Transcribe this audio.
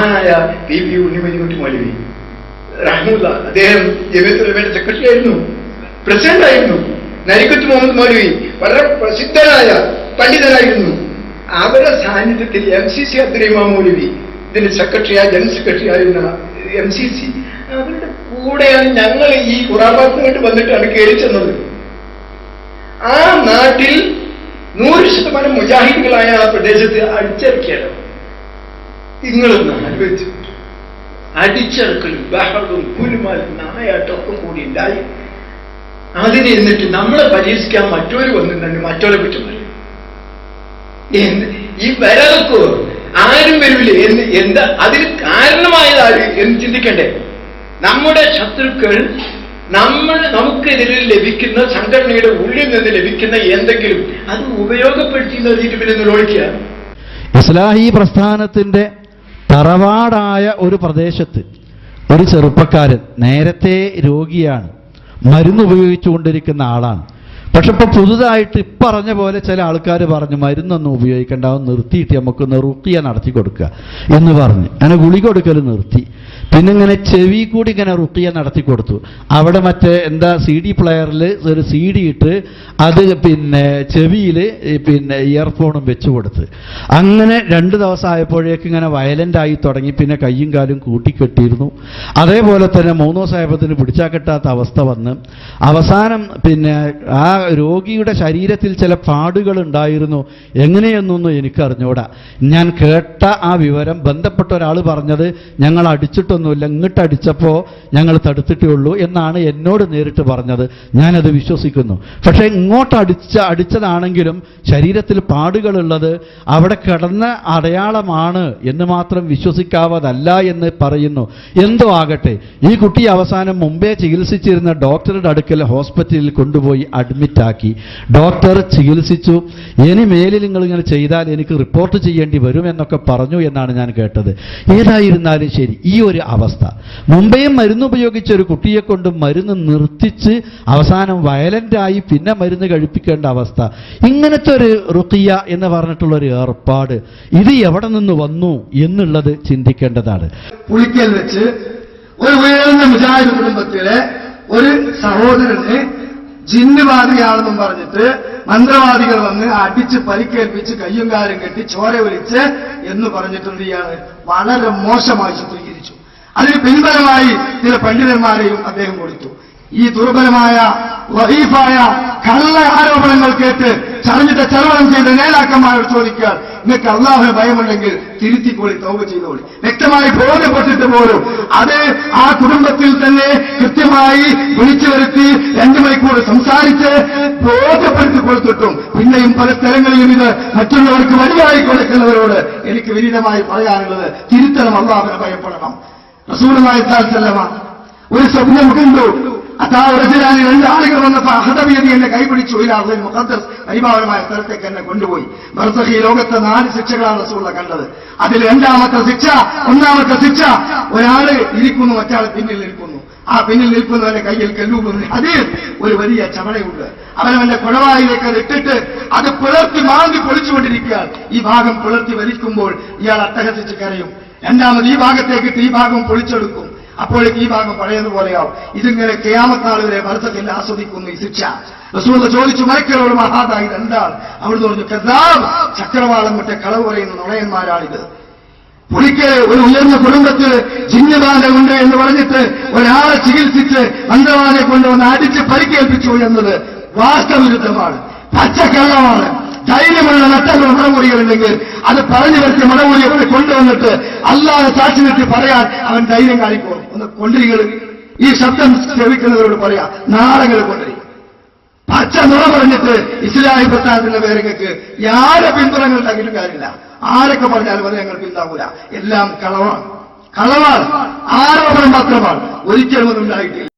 മഹാനായ P P ഉണ്ണിമതികുട്ടി മൗലവി റഹ്മുല്ല അദ്ദേഹം ജമിയത്തുലമയുടെ secretary ആയിരുന്നു പ്രസിഡന്റ് ആയിരുന്നു നരിക്കുത്ത് മുഹമ്മദ് മൗലവി വളരെ പ്രസിദ്ധനായ പണ്ഡിതനായിരുന്നു. അവരുടെ സാന്നിധ്യത്തിൽ M C C Abdurahiman Maulavi ഇതിന്റെ സെക്രട്ടറിയായ ജനറൽ സെക്രട്ടറി ആയിരുന്ന എം സി സി അവരുടെ കൂടെയാണ് ഞങ്ങൾ ഈ കുറാഭാഗത്തുമായിട്ട് വന്നിട്ടാണ് കയറി ചെന്നത്. ആ നാട്ടിൽ നൂറ് ശതമാനം മുജാഹിദുകളായ ആ പ്രദേശത്ത് അടിച്ചിറക്കിയാണ് നിങ്ങളൊന്ന് ആലോചിച്ചു അടിച്ചിറക്കലും ബഹളും കുലുമാലും നായാട്ടൊക്കെ കൂടി ഉണ്ടായി അതിന് എന്നിട്ട് നമ്മളെ പരീക്ഷിക്കാൻ മറ്റൊരു വന്നിട്ടുണ്ട് മറ്റോരെ കുറ്റം പറയും ഈ വരവെക്കോ ആരും വരില്ല എന്ന് എന്താ? അതിന് കാരണമായതാണ് എന്ന് ചിന്തിക്കണ്ടേ? നമ്മുടെ ശത്രുക്കൾ നമ്മൾ നമുക്കെതിരെ ലഭിക്കുന്ന സംഘടനയുടെ ഉള്ളിൽ നിന്ന് ലഭിക്കുന്ന എന്തെങ്കിലും അത് ഉപയോഗപ്പെടുത്തി പിന്നെ നിരോധിക്കുക ഇസ്ലാഹി പ്രസ്ഥാനത്തിന്റെ തറവാടായ ഒരു പ്രദേശത്ത് ഒരു ചെറുപ്പക്കാരൻ നേരത്തെ രോഗിയാണ് മരുന്ന് ഉപയോഗിച്ചുകൊണ്ടിരിക്കുന്ന ആളാണ്. പക്ഷെ ഇപ്പൊ പുതുതായിട്ട് ഇപ്പറഞ്ഞ പോലെ ചില ആൾക്കാർ പറഞ്ഞു മരുന്നൊന്നും ഉപയോഗിക്കേണ്ട നിർത്തിയിട്ട് നമുക്കൊന്ന് റുക്കിയ നടത്തി കൊടുക്കുക. എന്ന് പറഞ്ഞു. അങ്ങനെ ഗുളി കൊടുക്കൽ നിർത്തി. പിന്നെ ഇങ്ങനെ ചെവി കൂടി ഇങ്ങനെ റുക്കിയ നടത്തി കൊടുത്തു. അവിടെ മറ്റേ എന്താ സി ഡി പ്ലെയറിൽ ഒരു സി ഡി ഇട്ട് അത് പിന്നെ ചെവിയിൽ പിന്നെ ഇയർഫോണും വെച്ച് കൊടുത്ത്. അങ്ങനെ രണ്ട് ദിവസം ആയപ്പോഴേക്ക് ഇങ്ങനെ വയലന്റ് ആയി തുടങ്ങി. പിന്നെ കയ്യും കാലും കൂട്ടിക്കെട്ടിയിരുന്നു. അതേപോലെ തന്നെ മൂന്നോ സാഹിബത്തിന് പിടിച്ചാൽ കെട്ടാത്ത അവസ്ഥ വന്ന്. അവസാനം പിന്നെ ആ രോഗിയുടെ ശരീരത്തിൽ ചില പാടുകൾ ഉണ്ടായിരുന്നു എങ്ങനെയെന്നൊന്നും എനിക്കറിഞ്ഞൂടാ. ഞാൻ കേട്ട ആ വിവരം ബന്ധപ്പെട്ട ഒരാൾ പറഞ്ഞത് ഞങ്ങൾ അടിച്ചിട്ടൊന്നുമില്ല ഇങ്ങോട്ട് അടിച്ചപ്പോൾ ഞങ്ങൾ തടുത്തിട്ടേ ഉള്ളൂ എന്നാണ് എന്നോട് നേരിട്ട് പറഞ്ഞത്. ഞാനത് വിശ്വസിക്കുന്നു. പക്ഷേ ഇങ്ങോട്ട് അടിച്ച അടിച്ചതാണെങ്കിലും ശരീരത്തിൽ പാടുകളുള്ളത് അവിടെ കിടന്ന അടയാളമാണ് എന്ന് മാത്രം വിശ്വസിക്കാവതല്ല എന്ന് പറയുന്നു. എന്തോ ആകട്ടെ. ഈ കുട്ടി അവസാനം മുമ്പേ ചികിത്സിച്ചിരുന്ന ഡോക്ടറുടെ അടുക്കൽ ഹോസ്പിറ്റലിൽ കൊണ്ടുപോയി അഡ്മിറ്റാക്കി ഡോക്ടർ ചികിത്സിച്ചു. ഇനി മേലിൽ നിങ്ങൾ ഇങ്ങനെ ചെയ്താൽ എനിക്ക് റിപ്പോർട്ട് ചെയ്യേണ്ടി വരും എന്നൊക്കെ പറഞ്ഞു എന്നാണ് ഞാൻ കേട്ടത്. ഏതായിരുന്നാലും ശരി ഈ ഒരു അവസ്ഥ. മുംബൈയിൽ മരുന്ന് ഉപയോഗിച്ച ഒരു കുട്ടിയെ കൊണ്ട് മരുന്ന് നിർത്തിച്ച് അവസാനം വയലന്റായി പിന്നെ മരുന്ന് കഴിപ്പിക്കേണ്ട അവസ്ഥ. ഇങ്ങനത്തെ ഒരു റുക്കിയ എന്ന് പറഞ്ഞിട്ടുള്ള ഒരു ഏർപ്പാട്. ഇത് എവിടെ നിന്ന് വന്നു എന്നുള്ളത് ചിന്തിക്കേണ്ടതാണ്. പുളിക്കൽ വെച്ച് ഒരു ഉയർന്ന മുജാഹിദ് കുടുംബത്തിലെ ഒരു സഹോദരന് ജിന്നുവാദിയാണെന്നും പറഞ്ഞിട്ട് മന്ത്രവാദികൾ വന്ന് അടിച്ച് പരിക്കേൽപ്പിച്ച് കയ്യും കാലും കെട്ടി ചോര ഒലിച്ച് എന്ന് പറഞ്ഞിട്ടുണ്ട് ചെയ്യാണ് വളരെ മോശമായി ചിത്രീകരിച്ചു. അതിന് പിൻബലമായി ചില പണ്ഡിതന്മാരെയും അദ്ദേഹം കൊടുത്തു. ഈ ദുർബലമായ വഹീഫായ കള്ള ആരോപണങ്ങൾ കേട്ട് ചറിഞ്ഞിട്ട് ചെലവണം ചെയ്ത നേതാക്കന്മാരോട് ചോദിക്കാൻ നിങ്ങൾക്ക് അള്ളാഹുവിന് ഭയമുണ്ടെങ്കിൽ തിരുത്തിക്കോളി തൗബ ചെയ്തോളി വ്യക്തമായി ബോധ്യപ്പെട്ടിട്ട് പോലും അത് ആ കുടുംബത്തിൽ തന്നെ കൃത്യമായി വിളിച്ചു വരുത്തി രണ്ടു മണിക്കൂർ സംസാരിച്ച് ബോധ്യപ്പെടുത്തി കൊടുത്തിട്ടും പിന്നെയും പല സ്ഥലങ്ങളിലും ഇത് മറ്റുള്ളവർക്ക് വലുതായി കൊടുക്കുന്നവരോട് എനിക്ക് വിനീതമായി പറയാനുള്ളത് തിരുത്തണം അള്ളാഹുവിനെ ഭയപ്പെടണം. റസൂലമായ ചെല്ലമ ഒരു സ്വപ്നം കണ്ടു. അതാ ഒരു രണ്ട് ആളുകൾ വന്നപ്പോ അഹദബി എന്നെ കൈപിടിച്ചു ഇലാഹുൽ മുഖദ്ദസ് പരിഭാവനമായ സ്ഥലത്തേക്ക് എന്നെ കൊണ്ടുപോയി. ബർസഖി ലോകത്തെ നാല് ശിക്ഷകളാണ് റസൂള്ള കണ്ടത്. അതിൽ രണ്ടാമത്തെ ശിക്ഷ ഒന്നാമത്തെ ശിക്ഷ. ഒരാൾ ഇരിക്കുന്നു മറ്റാൾ പിന്നിൽ നിൽക്കുന്നു. ആ പിന്നിൽ നിൽക്കുന്നവന്റെ കയ്യിൽ കല്ലൂക്കുന്നു അതിൽ ഒരു വലിയ ചവണയുണ്ട് അവനവന്റെ കുഴവായിലേക്ക് അത് ഇട്ടിട്ട് അത് പിളർത്തി മാന്തി പൊളിച്ചുകൊണ്ടിരിക്കുക ഈ ഭാഗം പിളർത്തി വലിക്കുമ്പോൾ ഇയാൾ അട്ടഹസിച്ച് കരയും. രണ്ടാമത് ഈ ഭാഗത്തേക്കിട്ട് ഈ ഭാഗം പൊളിച്ചെടുക്കും. അപ്പോഴേക്ക് ഈ ഭാഗം പഴയതുപോലെയാവും. ഇതിങ്ങനെ കേമത്താളുകളെ ഭരതത്തിൽ ആസ്വദിക്കുന്നു ഈ ശിക്ഷ. റസൂല ചോദിച്ചു മയക്കലോട് മഹാദ എന്താണ്? അവിടുന്ന് പറഞ്ഞു കഥാം ചക്രവാളം മറ്റേ കളവ് പറയുന്ന നുണയന്മാരാണിത്. പുളിക്ക് ഒരു ഉയർന്ന കുടുംബത്തിൽ ജിന്നബാധ ഉണ്ട് എന്ന് പറഞ്ഞിട്ട് ഒരാളെ ചികിത്സിച്ച് അന്തവാലെ കൊണ്ടുവന്ന് അടിച്ച് പരിക്കേൽപ്പിച്ചു എന്നത് വാസ്തവിരുദ്ധമാണ്. പച്ചക്കള്ളമാണ്. ധൈര്യമുള്ള നട്ടങ്ങൾ മടമുറികളുണ്ടെങ്കിൽ അത് പറഞ്ഞു വരുത്തി മടമുറിയവരെ കൊണ്ടുവന്നിട്ട് അല്ലാതെ സാക്ഷി നിർത്തി പറയാൻ അവൻ ധൈര്യം കാണിക്കും. ഒന്ന് കൊണ്ടിരികൾ ഈ ശബ്ദം ശ്രവിക്കുന്നവരോട് പറയാ നാളങ്ങൾ കൊണ്ടിരിക്കും പച്ച നുറ പറഞ്ഞിട്ട് ഇസ്ലാഹി പ്രസ്ഥാനത്തിന്റെ പേരങ്ങൾക്ക് ആരെ പിന്തുണങ്ങൾ ഉണ്ടാക്കിയിട്ടും കാര്യമില്ല. ആരൊക്കെ പറഞ്ഞാലും അത് ഞങ്ങൾ പിന്താവൂല എല്ലാം കളവാണ്. കളവാണ്. ആരോപണം മാത്രമാണ്. ഒരിക്കലും ഉണ്ടായിട്ടില്ല.